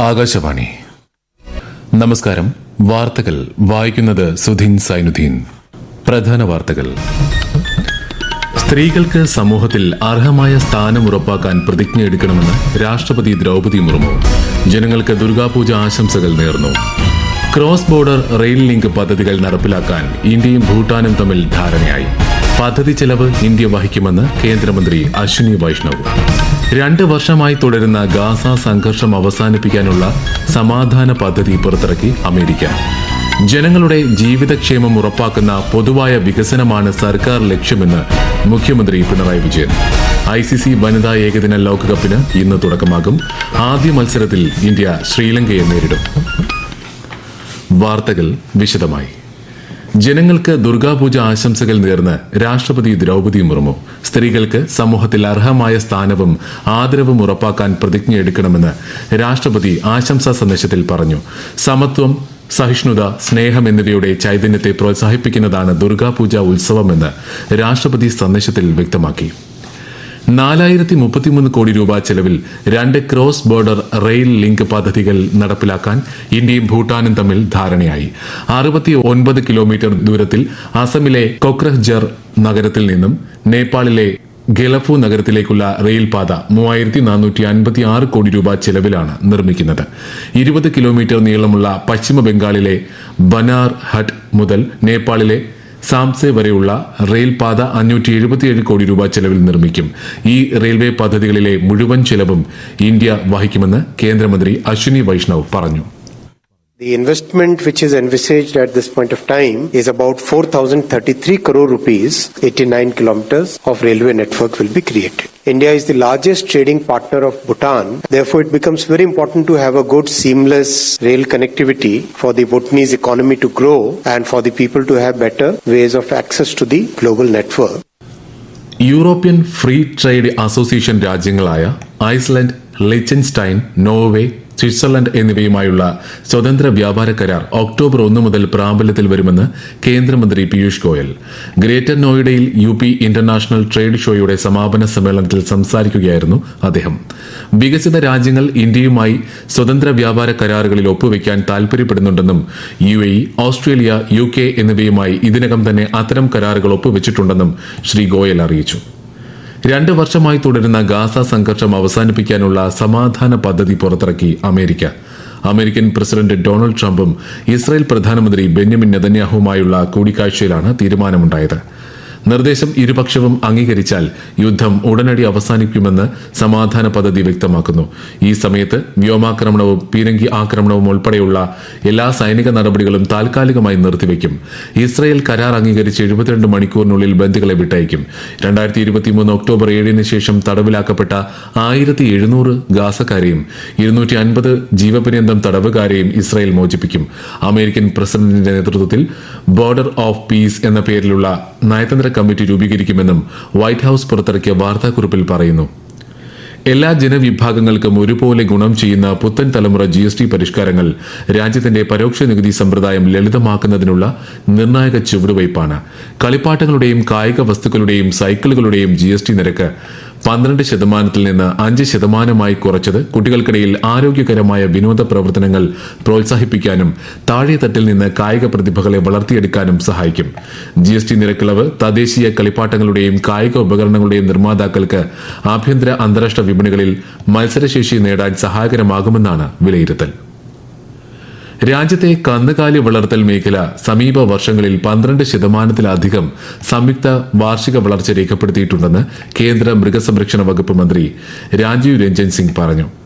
ആകാശവാണി. നമസ്കാരം. വാർത്തകൾ വായിക്കുന്നത് സുധീൻ സൈനുദ്ദീൻ. പ്രധാന വാർത്തകൾ. സ്ത്രീകൾക്ക് സമൂഹത്തിൽ അർഹമായ സ്ഥാനം ഉറപ്പാക്കാൻ പ്രതിജ്ഞ എടുക്കണമെന്ന് രാഷ്ട്രപതി ദ്രൗപതി മുർമു. ജനങ്ങൾക്ക് ദുർഗാപൂജ ആശംസകൾ നേർന്നു. ക്രോസ് ബോർഡർ റെയിൽ ലിങ്ക് പദ്ധതികൾ നടപ്പിലാക്കാൻ ഇന്ത്യയും ഭൂട്ടാനും തമ്മിൽ ധാരണയായി. പദ്ധതി ചെലവ് ഇന്ത്യ വഹിക്കുമെന്ന് കേന്ദ്രമന്ത്രി അശ്വിനി വൈഷ്ണവ്. രണ്ട് വർഷമായി തുടരുന്ന ഗാസ സംഘർഷം അവസാനിപ്പിക്കാനുള്ള സമാധാന പദ്ധതി പുറത്തിറക്കി അമേരിക്ക. ജനങ്ങളുടെ ജീവിതക്ഷേമം ഉറപ്പാക്കുന്ന പൊതുവായ വികസനമാണ് സർക്കാർ ലക്ഷ്യമെന്ന് മുഖ്യമന്ത്രി Pinarayi Vijayan. I C C വനിതാ ഏകദിന ലോകകപ്പിന് ഇന്ന് തുടക്കമാകും. ആദ്യ മത്സരത്തിൽ ഇന്ത്യ ശ്രീലങ്കയെ നേരിടും. വാർത്തകൾ വിശദമായി. ജനങ്ങൾക്ക് ദുർഗാപൂജ ആശംസകൾ നേർന്ന് രാഷ്ട്രപതി ദ്രൗപദി മുർമു സ്ത്രീകൾക്ക് സമൂഹത്തിൽ അർഹമായ സ്ഥാനവും ആദരവും ഉറപ്പാക്കാൻ പ്രതിജ്ഞയെടുക്കണമെന്ന് രാഷ്ട്രപതി ആശംസാ സന്ദേശത്തിൽ പറഞ്ഞു. സമത്വം സഹിഷ്ണുത സ്നേഹം എന്നിവയുടെ ചൈതന്യത്തെ പ്രോത്സാഹിപ്പിക്കുന്നതാണ് ദുർഗാപൂജ ഉത്സവമെന്ന് രാഷ്ട്രപതി സന്ദേശത്തിൽ വ്യക്തമാക്കി. നാലായിരത്തി മുപ്പത്തിമൂന്ന് കോടി രൂപ ചെലവിൽ രണ്ട് ക്രോസ് ബോർഡർ റെയിൽ ലിങ്ക് പദ്ധതികൾ നടപ്പിലാക്കാൻ ഇന്ത്യയും ഭൂട്ടാനും തമ്മിൽ ധാരണയായി. അറുപത്തി ഒൻപത് കിലോമീറ്റർ ദൂരത്തിൽ അസമിലെ കൊക്രഹ്ജർ നഗരത്തിൽ നിന്നും നേപ്പാളിലെ ഗലഫു നഗരത്തിലേക്കുള്ള റെയിൽപാത മൂവായിരത്തി നാനൂറ്റി അൻപത്തി ആറ് കോടി രൂപ ചെലവിലാണ് നിർമ്മിക്കുന്നത്. ഇരുപത് കിലോമീറ്റർ നീളമുള്ള പശ്ചിമ ബംഗാളിലെ ബനാർ ഹട്ട് മുതൽ നേപ്പാളിലെ സാംസെ വരെയുള്ള റെയിൽപാത അഞ്ഞൂറ്റി എഴുപത്തിയേഴ് കോടി രൂപ ചെലവിൽ നിർമ്മിക്കും ഈ റെയിൽവേ പദ്ധതികളിലെ മുഴുവൻ ചെലവും ഇന്ത്യ വഹിക്കുമെന്ന് കേന്ദ്രമന്ത്രി അശ്വിനി വൈഷ്ണവ് പറഞ്ഞു The investment which is envisaged at this point of time is about 4,033 crore rupees, 89 kilometers of railway network will be created. India is the largest trading partner of Bhutan. Therefore, it becomes very important to have a good seamless rail connectivity for the Bhutanese economy to grow and for the people to have better ways of access to the global network. European Free Trade Association രാജ്യങ്ങളായ Iceland Liechtenstein Norway Switzerland എന്നിവയുമായുള്ള സ്വതന്ത്ര വ്യാപാര കരാർ October ഒന്ന് മുതൽ പ്രാബല്യത്തിൽ വരുമെന്ന് കേന്ദ്രമന്ത്രി Piyush Goyal. Greater നോയിഡയിൽ യു പി ഇന്റർനാഷണൽ ട്രേഡ് ഷോയുടെ സമാപന സമ്മേളനത്തിൽ സംസാരിക്കുകയായിരുന്നു അദ്ദേഹം. വികസിത രാജ്യങ്ങൾ ഇന്ത്യയുമായി സ്വതന്ത്ര വ്യാപാര കരാറുകളിൽ ഒപ്പുവെക്കാൻ താൽപര്യപ്പെടുന്നുണ്ടെന്നും U A Australia U K എന്നിവയുമായി ഇതിനകം തന്നെ അത്തരം കരാറുകൾ ഒപ്പുവെച്ചിട്ടുണ്ടെന്നും ശ്രീ ഗോയൽ അറിയിച്ചു. രണ്ട് വർഷമായി തുടരുന്ന ഗാസ സംഘർഷം അവസാനിപ്പിക്കാനുള്ള സമാധാന പദ്ധതി പുറത്തിറക്കി അമേരിക്ക. അമേരിക്കൻ പ്രസിഡന്റ് ഡൊണാൾഡ് ട്രംപും ഇസ്രായേൽ പ്രധാനമന്ത്രി ബെന്യമിൻ നെതന്യാഹുമായുള്ള കൂടിക്കാഴ്ചയിലാണ് തീരുമാനമുണ്ടായത്. നിർദ്ദേശം ഇരുപക്ഷവും അംഗീകരിച്ചാൽ യുദ്ധം ഉടനടി അവസാനിക്കുമെന്ന് സമാധാന പദ്ധതി വ്യക്തമാക്കുന്നു. ഈ സമയത്ത് വ്യോമാക്രമണവും പീരങ്കി ആക്രമണവും ഉൾപ്പെടെയുള്ള എല്ലാ സൈനിക നടപടികളും താൽക്കാലികമായി നിർത്തിവെക്കും ഇസ്രയേൽ കരാർ അംഗീകരിച്ച് എഴുപത്തിരണ്ട് മണിക്കൂറിനുള്ളിൽ ബന്ധുക്കളെ വിട്ടയക്കും. രണ്ടായിരത്തി ഇരുപത്തിമൂന്ന് ഒക്ടോബർ ഏഴിന് ശേഷം തടവിലാക്കപ്പെട്ട ആയിരത്തി എഴുന്നൂറ് ഗാസക്കാരെയും ഇരുന്നൂറ്റി അൻപത് ജീവപര്യന്തം തടവുകാരെയും ഇസ്രയേൽ മോചിപ്പിക്കും. അമേരിക്കൻ പ്രസിഡന്റിന്റെ നേതൃത്വത്തിൽ ബോർഡർ ഓഫ് പീസ് എന്ന പേരിലുള്ള നയതന്ത്ര കമ്മിറ്റി രൂപീകരിക്കുമെന്നും വൈറ്റ് ഹൌസ് പുറത്തിറക്കിയ വാർത്താക്കുറിപ്പിൽ പറയുന്നു. എല്ലാ ജനവിഭാഗങ്ങൾക്കും ഒരുപോലെ ഗുണം ചെയ്യുന്ന പുത്തൻ തലമുറ ജി എസ് ടി പരിഷ്കാരങ്ങൾ രാജ്യത്തിന്റെ പരോക്ഷ നികുതി സമ്പ്രദായം ലളിതമാക്കുന്നതിനുള്ള നിർണായക ചുവടുവയ്പാണ് കളിപ്പാട്ടങ്ങളുടെയും കായിക വസ്തുക്കളുടെയും സൈക്കിളുകളുടെയും ജി നിരക്ക് പന്ത്രണ്ട് ശതമാനത്തിൽ നിന്ന് അഞ്ച് ശതമാനമായി കുറച്ചത് കുട്ടികൾക്കിടയിൽ ആരോഗ്യകരമായ വിനോദ പ്രവർത്തനങ്ങൾ പ്രോത്സാഹിപ്പിക്കാനും താഴെത്തട്ടിൽ നിന്ന് കായിക പ്രതിഭകളെ വളർത്തിയെടുക്കാനും സഹായിക്കും. ജി എസ് ടി നിരക്കിളവ് തദ്ദേശീയ കളിപ്പാട്ടങ്ങളുടെയും കായിക ഉപകരണങ്ങളുടെയും നിർമ്മാതാക്കൾക്ക് ആഭ്യന്തര അന്താരാഷ്ട്ര വിപണികളിൽ മത്സരശേഷി നേടാൻ സഹായകരമാകുമെന്നാണ് വിലയിരുത്തൽ. രാജ്യത്തെ കന്നുകാലി വളർത്തൽ മേഖല സമീപ വർഷങ്ങളിൽ പന്ത്രണ്ട് ശതമാനത്തിലധികം സംയുക്ത വാർഷിക വളർച്ച രേഖപ്പെടുത്തിയിട്ടുണ്ടെന്ന് കേന്ദ്ര മൃഗസംരക്ഷണ വകുപ്പ് മന്ത്രി രാജീവ് രഞ്ജൻ സിംഗ് പറഞ്ഞു.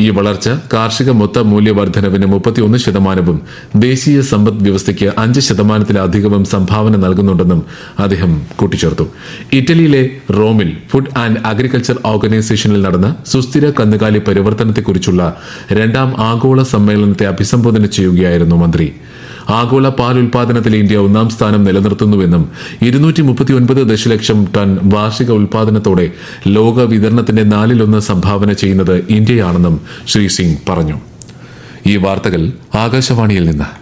ഈ വളർച്ച കാർഷിക മൊത്ത മൂല്യവർദ്ധനവിന് മുപ്പത്തിയൊന്ന് ശതമാനവും ദേശീയ സമ്പദ് വ്യവസ്ഥയ്ക്ക് അഞ്ച് ശതമാനത്തിലധികവും സംഭാവന നൽകുന്നുണ്ടെന്നും അദ്ദേഹം കൂട്ടിച്ചേർത്തു. ഇറ്റലിയിലെ റോമിൽ ഫുഡ് ആൻഡ് അഗ്രികൾച്ചർ ഓർഗനൈസേഷനിൽ നടന്ന സുസ്ഥിര കന്നുകാലി പരിവർത്തനത്തെക്കുറിച്ചുള്ള രണ്ടാം ആഗോള സമ്മേളനത്തെ അഭിസംബോധന ചെയ്യുകയായിരുന്നു മന്ത്രി. ആഗോള പാൽ ഉൽപാദനത്തിൽ ഇന്ത്യ ഒന്നാം സ്ഥാനം നിലനിർത്തുന്നുവെന്നും ഇരുന്നൂറ്റി മുപ്പത്തി ഒൻപത് ദശലക്ഷം ടൺ വാർഷിക ഉൽപാദനത്തോടെ ലോക വിതരണത്തിന്റെ നാലിലൊന്ന് സംഭാവന ചെയ്യുന്നത് ഇന്ത്യയാണെന്നും ശ്രീ സിംഗ് പറഞ്ഞു. ഈ വാർത്തകൾ ആകാശവാണിയിൽ നിന്ന്.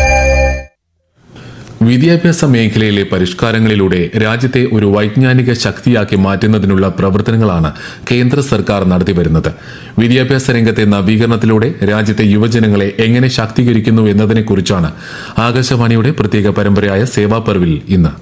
വിദ്യാഭ്യാസ മേഖലയിലെ പരിഷ്കാരങ്ങളിലൂടെ രാജ്യത്തെ ഒരു വൈജ്ഞാനിക ശക്തിയാക്കി മാറ്റുന്നതിനുള്ള പ്രവർത്തനങ്ങളാണ് കേന്ദ്ര സർക്കാർ നടത്തിവരുന്നത്. വിദ്യാഭ്യാസ രംഗത്തെ നവീകരണത്തിലൂടെ രാജ്യത്തെ യുവജനങ്ങളെ എങ്ങനെ ശാക്തീകരിക്കുന്നു എന്നതിനെക്കുറിച്ചാണ് ആകാശവാണിയുടെ പ്രത്യേക പരമ്പരയായ സേവാപർവിൽ ഇന്ന്.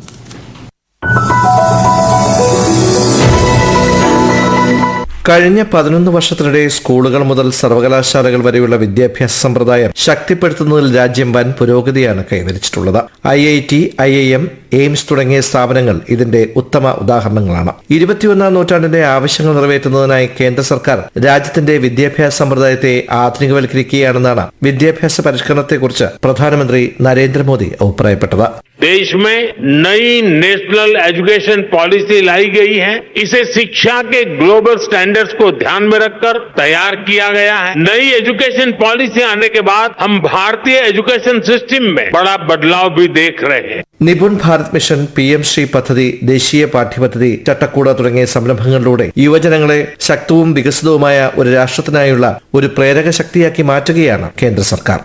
കഴിഞ്ഞ പതിനൊന്ന് വർഷത്തിനിടെ സ്കൂളുകൾ മുതൽ സർവകലാശാലകൾ വരെയുള്ള വിദ്യാഭ്യാസ സമ്പ്രദായം ശക്തിപ്പെടുത്തുന്നതിൽ രാജ്യം വൻ പുരോഗതിയാണ് കൈവരിച്ചിട്ടുള്ളത്. I I T I I M AIIMS തുടങ്ങിയ സ്ഥാപനങ്ങൾ ഇതിന്റെ ഉത്തമ ഉദാഹരണങ്ങളാണ് ഇരുപത്തിയൊന്നാം നൂറ്റാണ്ടിന്റെ ആവശ്യങ്ങൾ നിറവേറ്റുന്നതിനായി കേന്ദ്ര സർക്കാർ രാജ്യത്തിന്റെ വിദ്യാഭ്യാസ സമ്പ്രദായത്തെ ആധുനികവൽക്കരിക്കുകയാണെന്നാണ് വിദ്യാഭ്യാസ പരിഷ്കരണത്തെക്കുറിച്ച് പ്രധാനമന്ത്രി നരേന്ദ്രമോദി അഭിപ്രായപ്പെട്ടത് देश में नई नेशनल एजुकेशन पॉलिसी लाई गई है इसे शिक्षा के ग्लोबल स्टैंडर्ड्स को ध्यान में रखकर तैयार किया गया है नई एजुकेशन पॉलिसी आने के बाद हम भारतीय एजुकेशन सिस्टम में बड़ा बदलाव भी देख रहे हैं Nipun Bharat mission P M Shri പദ്ധതി ദേശീയ പാഠ്യപദ്ധതി ചട്ടക്കൂട തുടങ്ങിയ സംരംഭങ്ങളിലൂടെ യുവജനങ്ങളെ ശക്തവും വികസിതവുമായ ഒരു രാഷ്ട്രത്തിനായുള്ള ഒരു പ്രേരക ശക്തിയാക്കി മാറ്റുകയാണ് കേന്ദ്ര സർക്കാർ.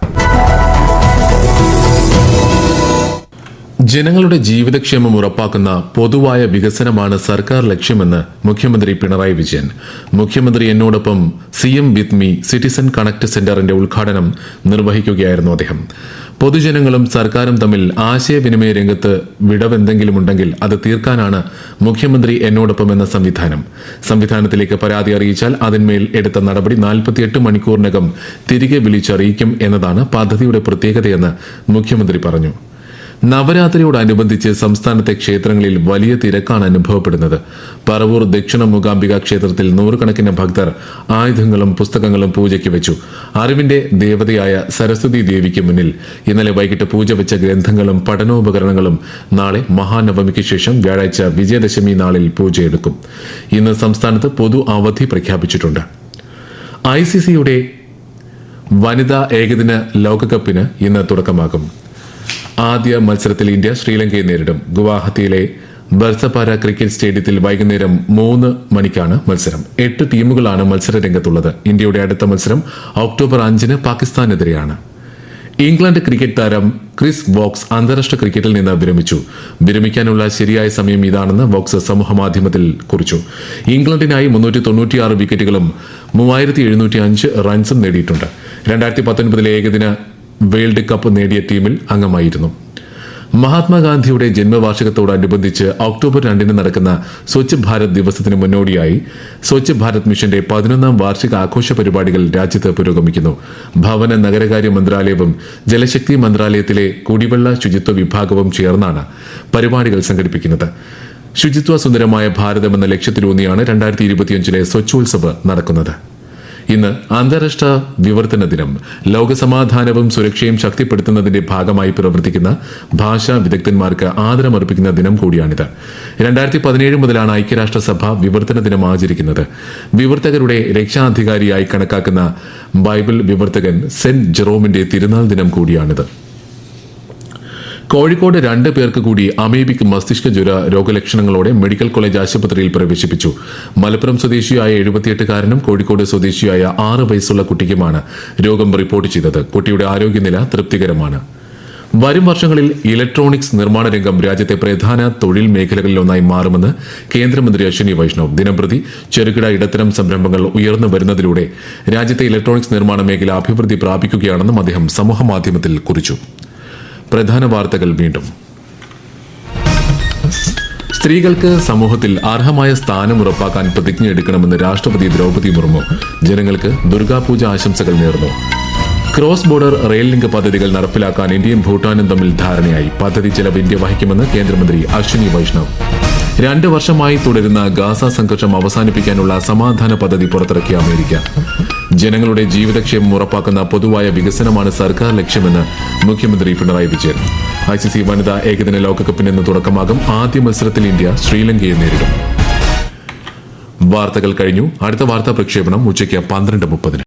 ജനങ്ങളുടെ ജീവിതക്ഷേമം ഉറപ്പാക്കുന്ന പൊതുവായ വികസനമാണ് സർക്കാർ ലക്ഷ്യമെന്ന് മുഖ്യമന്ത്രി പിണറായി വിജയൻ. മുഖ്യമന്ത്രി എന്നോടൊപ്പം C M with me citizen connect സെന്ററിന്റെ ഉദ്ഘാടനം നിർവഹിക്കുകയായിരുന്നു അദ്ദേഹം. പൊതുജനങ്ങളും സർക്കാരും തമ്മിൽ ആശയവിനിമയ രംഗത്ത് വിടവെന്തെങ്കിലുമുണ്ടെങ്കിൽ അത് തീർക്കാനാണ് മുഖ്യമന്ത്രി എന്നോടൊപ്പം എന്ന സംവിധാനം. സംവിധാനത്തിലേക്ക് പരാതി അറിയിച്ചാൽ അതിന്മേൽ എടുത്ത നടപടി നാൽപ്പത്തിയെട്ട് മണിക്കൂറിനകം തിരികെ വിളിച്ചറിയിക്കും എന്നതാണ് പദ്ധതിയുടെ പ്രത്യേകതയെന്ന് മുഖ്യമന്ത്രി പറഞ്ഞു. നവരാത്രിയോടനുബന്ധിച്ച് സംസ്ഥാനത്തെ ക്ഷേത്രങ്ങളിൽ വലിയ തിരക്കാണ് അനുഭവപ്പെടുന്നത്. പറവൂർ ദക്ഷിണ മൂകാംബിക ക്ഷേത്രത്തിൽ നൂറുകണക്കിന് ഭക്തർ ആയുധങ്ങളും പുസ്തകങ്ങളും പൂജയ്ക്ക് വെച്ചു. അറിവിന്റെ ദേവതയായ സരസ്വതി ദേവിക്ക് മുന്നിൽ ഇന്നലെ വൈകിട്ട് പൂജ വെച്ച ഗ്രന്ഥങ്ങളും പഠനോപകരണങ്ങളും നാളെ മഹാനവമിക്ക് ശേഷം വ്യാഴാഴ്ച വിജയദശമി നാളിൽ പൂജയെടുക്കും. ഇന്ന് സംസ്ഥാനത്ത് പൊതു അവധി പ്രഖ്യാപിച്ചിട്ടുണ്ട്. ഐ സി സിയുടെ വനിതാ ഏകദിന ലോകകപ്പിന് ഇന്ന് തുടക്കമാകും. ആദ്യ മത്സരത്തിൽ ഇന്ത്യ ശ്രീലങ്കയെ നേരിടും. ഗുവാഹത്തിയിലെ ബർസപാര ക്രിക്കറ്റ് സ്റ്റേഡിയത്തിൽ വൈകുന്നേരം മൂന്ന് മണിക്കാണ് മത്സരം. എട്ട് ടീമുകളാണ് മത്സര രംഗത്തുള്ളത് ഇന്ത്യയുടെ അടുത്ത മത്സരം ഒക്ടോബർ അഞ്ചിന് പാകിസ്ഥാനെതിരെയാണ്. ഇംഗ്ലണ്ട് ക്രിക്കറ്റ് താരം ക്രിസ് ബോക്സ് അന്താരാഷ്ട്ര ക്രിക്കറ്റിൽ നിന്ന് വിരമിച്ചു. വിരമിക്കാനുള്ള ശരിയായ സമയം ഇതാണെന്ന് വോക്സ് സമൂഹമാധ്യമത്തിൽ കുറിച്ചു. ഇംഗ്ലണ്ടിനായി മുന്നൂറ്റി തൊണ്ണൂറ്റിയാറ് വിക്കറ്റുകളും മൂവായിരത്തി എഴുന്നൂറ്റി അഞ്ച് റൺസും നേടിയിട്ടുണ്ട്. രണ്ടായിരത്തി പത്തൊൻപതിലെ ഏകദിന വേൾഡ് കപ്പ് നേടിയ ടീമിൽ അംഗമായിരുന്നു. മഹാത്മാഗാന്ധിയുടെ ജന്മവാർഷികത്തോടനുബന്ധിച്ച് ഒക്ടോബർ രണ്ടിന് നടക്കുന്ന സ്വച്ഛ് ഭാരത് ദിവസത്തിന് മുന്നോടിയായി സ്വച്ഛ് ഭാരത് മിഷന്റെ പതിനൊന്നാം വാർഷിക ആഘോഷ പരിപാടികൾ രാജ്യത്ത് പുരോഗമിക്കുന്നു. ഭവന നഗരകാര്യ മന്ത്രാലയവും ജലശക്തി മന്ത്രാലയത്തിലെ കുടിവെള്ള ശുചിത്വ വിഭാഗവും ചേർന്നാണ് പരിപാടികൾ സംഘടിപ്പിക്കുന്നത്. ശുചിത്വ സുന്ദരമായ ഭാരതം എന്ന ലക്ഷ്യത്തിലൂന്നിയാണ് രണ്ടായിരത്തി ഇരുപത്തിയഞ്ചിലെ സ്വച്ഛോത്സവ് നടക്കുന്നത്. ഇന്ന് അന്താരാഷ്ട്ര വിവർത്തന ദിനം. ലോകസമാധാനവും സുരക്ഷയും ശക്തിപ്പെടുത്തുന്നതിന്റെ ഭാഗമായി പ്രവർത്തിക്കുന്ന ഭാഷാ വിദഗ്ധന്മാർക്ക് ആദരമർപ്പിക്കുന്ന ദിനം കൂടിയാണിത്. രണ്ടായിരത്തി പതിനേഴ് മുതലാണ് ഐക്യരാഷ്ട്രസഭ വിവർത്തന ദിനം ആചരിക്കുന്നത്. വിവർത്തകരുടെ രക്ഷാധികാരിയായി കണക്കാക്കുന്ന ബൈബിൾ വിവർത്തകൻ സെന്റ് ജെറോമിന്റെ തിരുനാൾ ദിനം കൂടിയാണിത്. കോഴിക്കോട് രണ്ട് പേർക്ക് കൂടി അമീബിക് മസ്തിഷ്ക ജ്വര രോഗലക്ഷണങ്ങളോടെ മെഡിക്കൽ കോളേജ് ആശുപത്രിയിൽ പ്രവേശിപ്പിച്ചു. മലപ്പുറം സ്വദേശിയായ എഴുപത്തിയെട്ടുകാരനും കോഴിക്കോട് സ്വദേശിയായ ആറ് വയസ്സുള്ള കുട്ടിക്കുമാണ് രോഗം റിപ്പോർട്ട് ചെയ്തത്. കുട്ടിയുടെ ആരോഗ്യനില തൃപ്തികരമാണ്. വരും വർഷങ്ങളിൽ ഇലക്ട്രോണിക്സ് നിർമ്മാണ രംഗം രാജ്യത്തെ പ്രധാന തൊഴിൽ മേഖലകളിലൊന്നായി മാറുമെന്ന് കേന്ദ്രമന്ത്രി അശ്വിനി വൈഷ്ണവ്. ദിനംപ്രതി ചെറുകിട ഇടത്തരം സംരംഭങ്ങൾ ഉയർന്നു വരുന്നതിലൂടെ രാജ്യത്തെ ഇലക്ട്രോണിക്സ് നിർമ്മാണ മേഖല അഭിവൃദ്ധി പ്രാപിക്കുകയാണെന്നും അദ്ദേഹം സമൂഹമാധ്യമത്തിൽ കുറിച്ചു. പ്രധാന വാർത്തകൾ വീണ്ടും. സ്ത്രീകൾക്ക് സമൂഹത്തിൽ അർഹമായ സ്ഥാനം ഉറപ്പാക്കാൻ പ്രതിജ്ഞ എടുക്കണമെന്ന് രാഷ്ട്രപതി ദ്രൗപതി മുർമു ജനങ്ങൾക്ക് ദുർഗാപൂജ ആശംസകൾ നേർന്നു. ക്രോസ് ബോർഡർ റെയിൽ ലിങ്ക് പദ്ധതികൾ നടപ്പിലാക്കാൻ ഇന്ത്യയും ഭൂട്ടാനും തമ്മിൽ ധാരണയായി. പദ്ധതി ചെലവ് ഇന്ത്യ വഹിക്കുമെന്ന് കേന്ദ്രമന്ത്രി അശ്വിനി വൈഷ്ണവ്. രണ്ട് വർഷമായി തുടരുന്ന ഗാസ സംഘർഷം അവസാനിപ്പിക്കാനുള്ള സമാധാന പദ്ധതി പുറത്തിറക്കിയ അമേരിക്ക. ജനങ്ങളുടെ ജീവിതക്ഷേമം ഉറപ്പാക്കുന്ന പൊതുവായ വികസനമാണ് സർക്കാർ ലക്ഷ്യമെന്ന് മുഖ്യമന്ത്രി Pinarayi Vijayan. I C C വനിതാ ഏകദിന ലോകകപ്പിന് ഇന്ന് തുടക്കമാകും ആദ്യ മത്സരത്തിൽ ഇന്ത്യ ശ്രീലങ്കയെ നേരിടും. വാർത്തകൾ കഴിഞ്ഞു. അടുത്ത വാർത്താ പ്രക്ഷേപണം ഉച്ചയ്ക്ക് പന്ത്രണ്ട് മുപ്പതിന്.